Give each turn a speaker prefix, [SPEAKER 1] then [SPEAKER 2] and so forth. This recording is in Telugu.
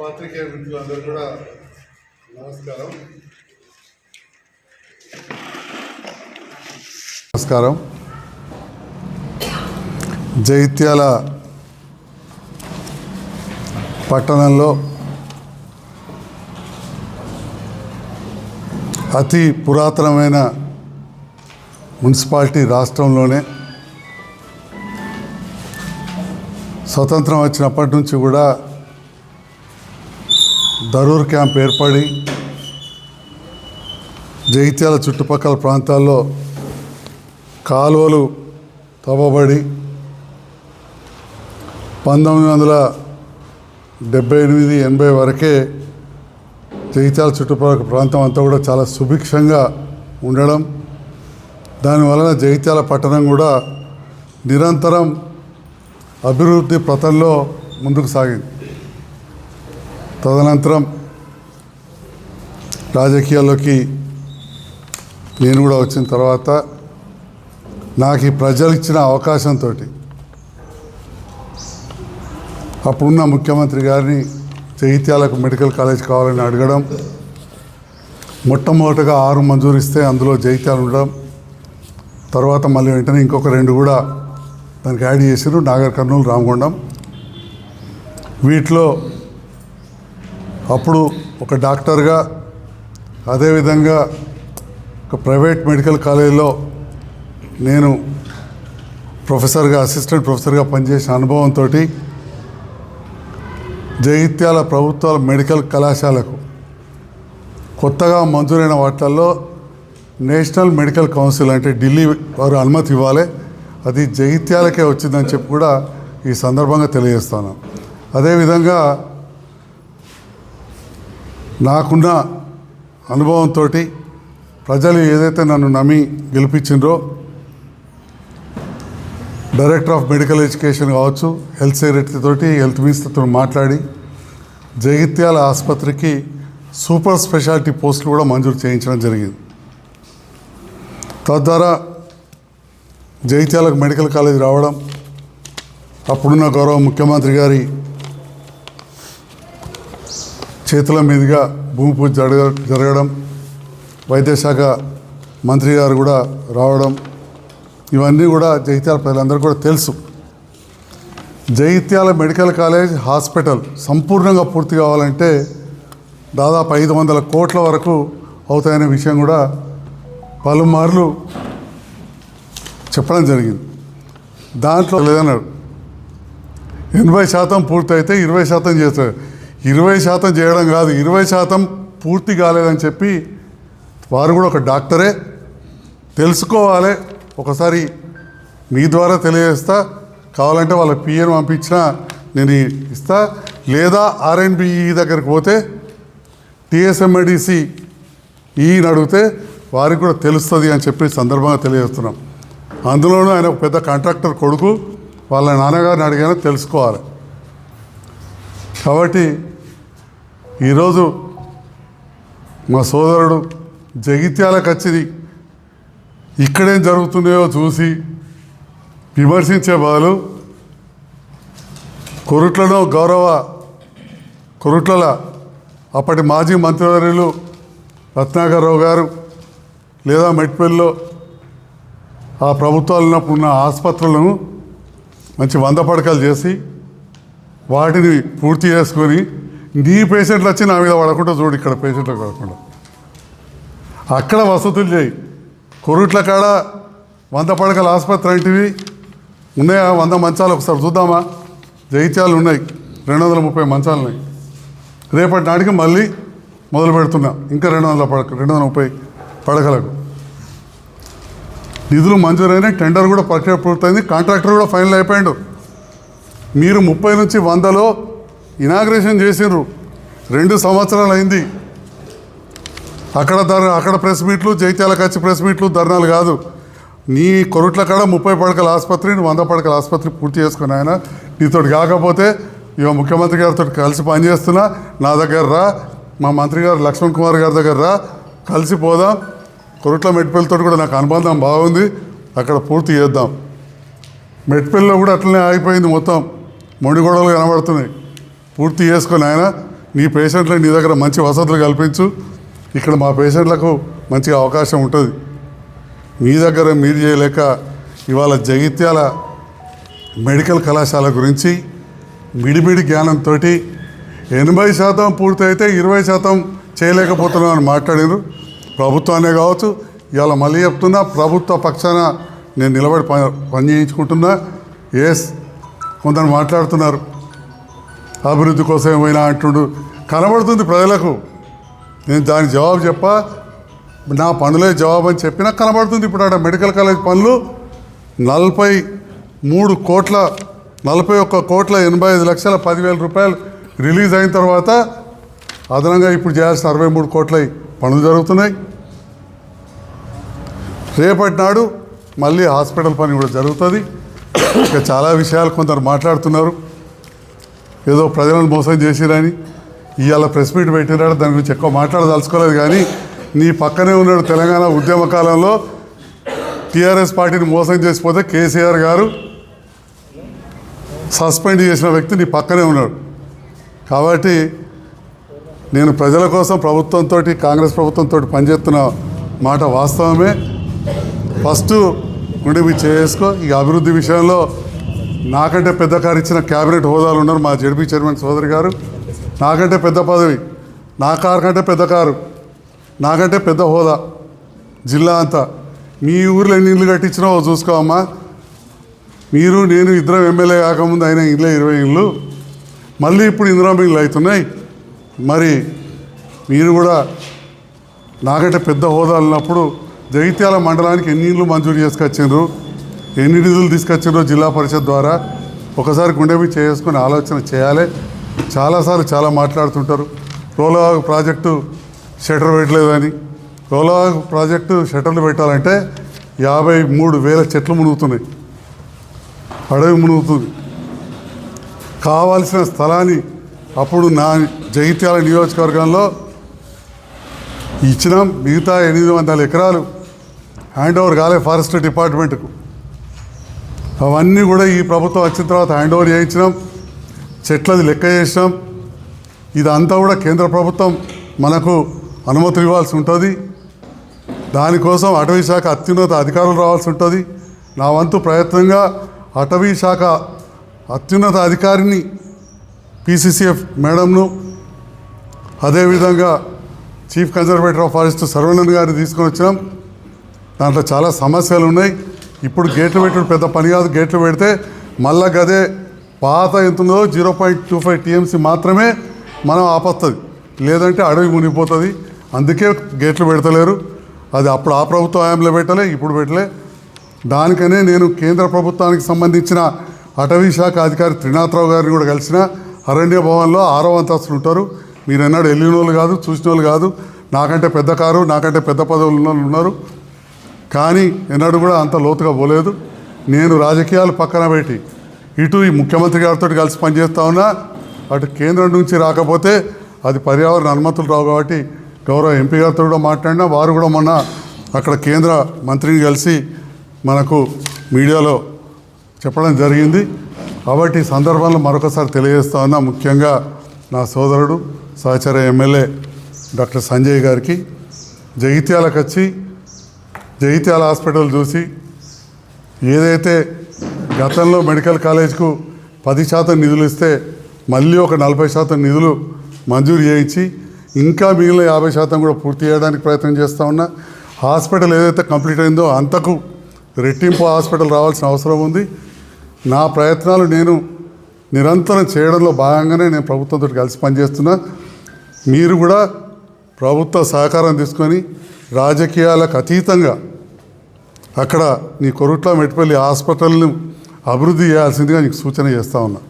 [SPEAKER 1] పాత్రికేయ మిత్రులందరూ కూడా నమస్కారం. నమస్కారం. జైత్యాల పట్టణంలో అతి పురాతనమైన మున్సిపాలిటీ రాష్ట్రంలోనే స్వతంత్రం వచ్చినప్పటి నుంచి కూడా దరూర్ క్యాంప్ ఏర్పడి జగిత్యాల చుట్టుపక్కల ప్రాంతాల్లో కాలువలు తవ్వబడి పంతొమ్మిది వందల డెబ్బై ఎనిమిది ఎనభై వరకే జగిత్యాల చుట్టుపక్కల ప్రాంతం అంతా కూడా చాలా సుభిక్షంగా ఉండడం దానివలన జగిత్యాల పట్టణం కూడా నిరంతరం అభివృద్ధి పథంలో ముందుకు సాగింది. తదనంతరం రాజకీయాల్లోకి నేను కూడా వచ్చిన తర్వాత నాకు ఈ ప్రజలు ఇచ్చిన అవకాశంతో అప్పుడున్న ముఖ్యమంత్రి గారిని జగిత్యాలకు మెడికల్ కాలేజ్ కావాలని అడగడం మొట్టమొదటగా ఆరు మంజూరిస్తే అందులో జైత్యాలు ఉండడం తర్వాత మళ్ళీ వెంటనే ఇంకొక రెండు కూడా దానికి యాడ్ చేసారు నాగర్ కర్నూలు రామగుండం. వీటిలో అప్పుడు ఒక డాక్టర్గా అదేవిధంగా ఒక ప్రైవేట్ మెడికల్ కాలేజీలో నేను ప్రొఫెసర్గా అసిస్టెంట్ ప్రొఫెసర్గా పనిచేసిన అనుభవంతో జగిత్యాల ప్రభుత్వ మెడికల్ కళాశాలకు కొత్తగా మంజూరైన వాటిల్లో నేషనల్ మెడికల్ కౌన్సిల్ అంటే ఢిల్లీ వారు అనుమతి ఇవ్వాలి. అది జగిత్యాలకే వచ్చిందని చెప్పి కూడా ఈ సందర్భంగా తెలియజేస్తాను. అదేవిధంగా నాకున్న అనుభవంతో ప్రజలు ఏదైతే నన్ను నమ్మి గెలిపించిండ్రో డైరెక్టర్ ఆఫ్ మెడికల్ ఎడ్యుకేషన్ కావచ్చు హెల్త్ సెక్రటరీ తోటి హెల్త్ మినిస్టర్తో మాట్లాడి జగిత్యాల ఆసుపత్రికి సూపర్ స్పెషాలిటీ పోస్టులు కూడా మంజూరు చేయించడం జరిగింది. తద్వారా జగిత్యాలకు మెడికల్ కాలేజ్ రావడం అప్పుడున్న గౌరవ ముఖ్యమంత్రి గారి చేతుల మీదుగా భూమి పూజ జరగ జరగడం వైద్యశాఖ మంత్రి గారు కూడా రావడం ఇవన్నీ కూడా జగిత్యాల ప్రజలందరూ కూడా తెలుసు. జగిత్యాల మెడికల్ కాలేజ్ హాస్పిటల్ సంపూర్ణంగా పూర్తి కావాలంటే దాదాపు ఐదు వందల కోట్ల వరకు అవుతాయనే విషయం కూడా పలుమార్లు చెప్పడం జరిగింది. దాంట్లో లేదన్నాడు. ఎనభై శాతం పూర్తయితే ఇరవై శాతం చేస్తారు. ఇరవై శాతం చేయడం కాదు ఇరవై శాతం పూర్తి కాలేదని చెప్పి వారు కూడా ఒక డాక్టరే. తెలుసుకోవాలి. ఒకసారి మీ ద్వారా తెలియజేస్తా. కావాలంటే వాళ్ళ పిఎన్ పంపించినా నేను ఇస్తా. లేదా ఆర్ఎన్బిఈ దగ్గరికి పోతే టిఎస్ఎంఐడిసి ఈని అడిగితే వారికి కూడా తెలుస్తుంది అని చెప్పి సందర్భంగా తెలియజేస్తున్నాం. అందులోనూ ఆయన ఒక పెద్ద కాంట్రాక్టర్ కొడుకు. వాళ్ళ నాన్నగారిని అడిగానో తెలుసుకోవాలి. కాబట్టి ఈరోజు మా సోదరుడు జగిత్యాలకు వచ్చింది ఇక్కడేం జరుగుతున్నాయో చూసి విమర్శించే బదులు కొరుట్లలో గౌరవ కొరుట్ల అప్పటి మాజీ మంత్రివర్యులు రత్నాకర్రావు గారు లేదా మెట్పల్లిలో ఆ ప్రభుత్వాలు ఉన్నప్పుడు ఉన్న ఆసుపత్రులను మంచి వంద పడకలు చేసి వాటిని పూర్తి చేసుకొని నీ పేషెంట్లు వచ్చి నా మీద పడకుండా చూడు ఇక్కడ పేషెంట్లు పడకుండా. అక్కడ వసతులు చేయి కొరుట్ల కాడ వంద పడకల ఆసుపత్రి అంటివి ఉన్నాయా? వంద మంచాలు ఒకసారి చూద్దామా? జైత్యాలు ఉన్నాయి. రెండు వందల ముప్పై మంచాలు ఉన్నాయి. రేపటి నాటికి మళ్ళీ మొదలు పెడుతున్నా. ఇంకా రెండు వందల పడక రెండు వందల ముప్పై పడకలకు. నిధులు మంజూరైన టెండర్ కూడా ప్రక్రియ పూర్తయింది. కాంట్రాక్టర్ కూడా ఫైనల్ అయిపోయాడు. మీరు ముప్పై నుంచి వందలో ఇనాగ్రేషన్ చేసిండ్రు. రెండు సంవత్సరాలు అయింది. అక్కడ ధర అక్కడ ప్రెస్ మీట్లు జైత్యాలకు వచ్చి ప్రెస్ మీట్లు ధర్నాలు కాదు. నీ కొరుట్ల కాడ ముప్పై పడకల ఆసుపత్రి వంద పడకల ఆసుపత్రి పూర్తి చేసుకుని ఆయన నీతో కాకపోతే ఇవ ముఖ్యమంత్రి గారితో కలిసి పనిచేస్తున్నా నా దగ్గర రా. మా మంత్రి గారు లక్ష్మణ్ కుమార్ గారి దగ్గర రా. కలిసి పోదాం. కొరుట్ల మెట్పల్లితో కూడా నాకు అనుబంధం బాగుంది. అక్కడ పూర్తి చేద్దాం. మెట్పల్లిలో కూడా అట్లనే ఆగిపోయింది మొత్తం. మొండి గొడవలు కనబడుతున్నాయి. పూర్తి చేసుకొని ఆయన నీ పేషెంట్లకు నీ దగ్గర మంచి వసతులు కల్పించు. ఇక్కడ మా పేషెంట్లకు మంచి అవకాశం ఉంటుంది. మీ దగ్గర మీరు చేయలేక ఇవాళ జగిత్యాల మెడికల్ కళాశాల గురించి మిడిమిడి జ్ఞానంతో ఎనభై శాతం పూర్తయితే ఇరవై శాతం చేయలేకపోతున్నాం అని మాట్లాడారు ప్రభుత్వాన్ని కావచ్చు ఇవాళ మళ్ళీ చెప్తున్నా ప్రభుత్వ పక్షాన నేను నిలబడి పని పని చేయించుకుంటున్నా. ఎస్ కొందరు మాట్లాడుతున్నారు. అభివృద్ధి కోసం ఏమైనా అంటుండు. కనబడుతుంది ప్రజలకు. నేను దానికి జవాబు చెప్ప. నా పనులే జవాబు అని చెప్పినా కనబడుతుంది ఇప్పుడు అక్కడ మెడికల్ కాలేజ్ పనులు. నలభై మూడు కోట్ల నలభై ఒక్క కోట్ల ఎనభై ఐదు లక్షల పదివేల రూపాయలు రిలీజ్ అయిన తర్వాత అదనంగా ఇప్పుడు చేయాల్సిన అరవై మూడు కోట్ల పనులు జరుగుతున్నాయి. రేపటి నాడు మళ్ళీ హాస్పిటల్ పని కూడా జరుగుతుంది. ఇంకా చాలా విషయాలు కొందరు మాట్లాడుతున్నారు. ఏదో ప్రజలను మోసం చేసిరని ఇవాళ ప్రెస్ మీట్ పెట్టినాడు దాని గురించి ఎక్కువ మాట్లాడదలుచుకోలేదు కానీ నీ పక్కనే ఉన్నాడు తెలంగాణ ఉద్యమ కాలంలో టీఆర్ఎస్ పార్టీని మోసం చేసిపోతే కేసీఆర్ గారు సస్పెండ్ చేసిన వ్యక్తి నీ పక్కనే ఉన్నాడు. కాబట్టి నేను ప్రజల కోసం ప్రభుత్వంతో కాంగ్రెస్ ప్రభుత్వంతో పనిచేస్తున్న మాట వాస్తవమే. ఫస్ట్ గుండె చేసుకో. ఈ అభివృద్ధి విషయంలో నాకంటే పెద్ద కారు ఇచ్చిన క్యాబినెట్ హోదాలు ఉన్నారు మా జడ్పీ చైర్మన్ సోదరి గారు. నాకంటే పెద్ద పదవి నా కారు కంటే పెద్ద కారు నాకంటే పెద్ద హోదా జిల్లా అంతా. మీ ఊర్లో ఎన్ని ఇల్లు కట్టించినావో చూసుకోమ్మా మీరు నేను ఇద్దరం ఎమ్మెల్యే కాకముందు అయిన ఇళ్ళే ఇరవై ఇళ్ళు మళ్ళీ ఇప్పుడు ఇందిరా అవుతున్నాయి. మరి మీరు కూడా నాకంటే పెద్ద హోదాలు ఉన్నప్పుడు జగిత్యాల మండలానికి ఎన్ని ఇండ్లు మంజూరు చేసుకొచ్చిండ్రు? ఎన్ని నిధులు తీసుకొచ్చిండ్రో జిల్లా పరిషత్ ద్వారా ఒకసారి గుండె చేసుకుని ఆలోచన చేయాలి. చాలాసార్లు చాలా మాట్లాడుతుంటారు. రోలవాగు ప్రాజెక్టు షటర్ పెట్టలేదని. రోలవాగు ప్రాజెక్టు షటర్లు పెట్టాలంటే యాభై మూడు వేల చెట్లు మునుగుతున్నాయి. అడవి మునుగుతుంది. కావాల్సిన స్థలాన్ని అప్పుడు నా జగిత్యాల నియోజకవర్గంలో ఇచ్చినాం. మిగతా ఎనిమిది వందల ఎకరాలు హ్యాండ్ ఓవర్ కాలే ఫారెస్ట్ డిపార్ట్మెంట్కు. అవన్నీ కూడా ఈ ప్రభుత్వం వచ్చిన తర్వాత హ్యాండ్ ఓవర్ చేయించినాం. చెట్లది లెక్క చేసినాం. ఇదంతా కూడా కేంద్ర ప్రభుత్వం మనకు అనుమతులు ఇవ్వాల్సి ఉంటుంది. దానికోసం అటవీ శాఖ అత్యున్నత అధికారులు రావాల్సి ఉంటుంది. నా వంతు ప్రయత్నంగా అటవీ శాఖ అత్యున్నత అధికారిని పీసీసీఎఫ్ మేడంను అదేవిధంగా chief conservator of forest Saravanan గారిని తీసుకొని వచ్చినాం. దాంట్లో చాలా సమస్యలు ఉన్నాయి ఇప్పుడు గేట్లు పెట్టడం పెద్ద పని కాదు. గేట్లు పెడితే మళ్ళా గదే పాత ఎంత ఉందో zero point two five TMC మాత్రమే మనం ఆపస్తుంది లేదంటే అడవి మునిగిపోతుంది. అందుకే గేట్లు పెడతలేరు. అది అప్పుడు ఆ ప్రభుత్వ హయాంలో పెట్టలే ఇప్పుడు పెట్టలే. దానికనే నేను కేంద్ర ప్రభుత్వానికి సంబంధించిన అటవీ శాఖ అధికారి త్రినాథరావు గారిని కూడా కలిసిన అరణ్య భవన్లో ఆరో అంతస్తులు ఉంటారు. మీరు ఎన్నాడు వెళ్ళిన వాళ్ళు కాదు చూసిన వాళ్ళు కాదు. నాకంటే పెద్ద కారు నాకంటే పెద్ద పదవులు ఉన్న వాళ్ళు ఉన్నారు. కానీ ఎన్నడూ కూడా అంత లోతుగా పోలేదు. నేను రాజకీయాలు పక్కన పెట్టి ఇటు ఈ ముఖ్యమంత్రి గారితో కలిసి పనిచేస్తా ఉన్నా అటు కేంద్రం నుంచి రాకపోతే అది పర్యావరణ అనుమతులు రావు కాబట్టి గౌరవ ఎంపీ గారితో కూడా మాట్లాడినా వారు కూడా మొన్న అక్కడ కేంద్ర మంత్రిని కలిసి మనకు మీడియాలో చెప్పడం జరిగింది. కాబట్టి ఈ సందర్భంలో మరొకసారి తెలియజేస్తా ఉన్నా ముఖ్యంగా నా సోదరుడు సహచర ఎమ్మెల్యే డాక్టర్ సంజయ్ గారికి. జగిత్యాలకు వచ్చి జగిత్యాల హాస్పిటల్ చూసి ఏదైతే గతంలో మెడికల్ కాలేజ్కు పది శాతం నిధులు ఇస్తే మళ్ళీ ఒక నలభై శాతం నిధులు మంజూరు చేయించి ఇంకా మిగిలిన యాభై శాతం కూడా పూర్తి చేయడానికి ప్రయత్నం చేస్తూ ఉన్నా. హాస్పిటల్ ఏదైతే కంప్లీట్ అయిందో అంతకు రెట్టింపు హాస్పిటల్ రావాల్సిన అవసరం ఉంది. నా ప్రయత్నాలు నేను నిరంతరం చేయడంలో భాగంగానే నేను ప్రభుత్వంతో కలిసి పనిచేస్తున్నా. మీరు కూడా ప్రభుత్వ సహకారం తీసుకొని రాజకీయాలకు అతీతంగా అక్కడ నీ కొరుట్ల మెట్పల్లి హాస్పిటల్ను అభివృద్ధి చేయాల్సిందిగా నీకు సూచన చేస్తా ఉన్నా.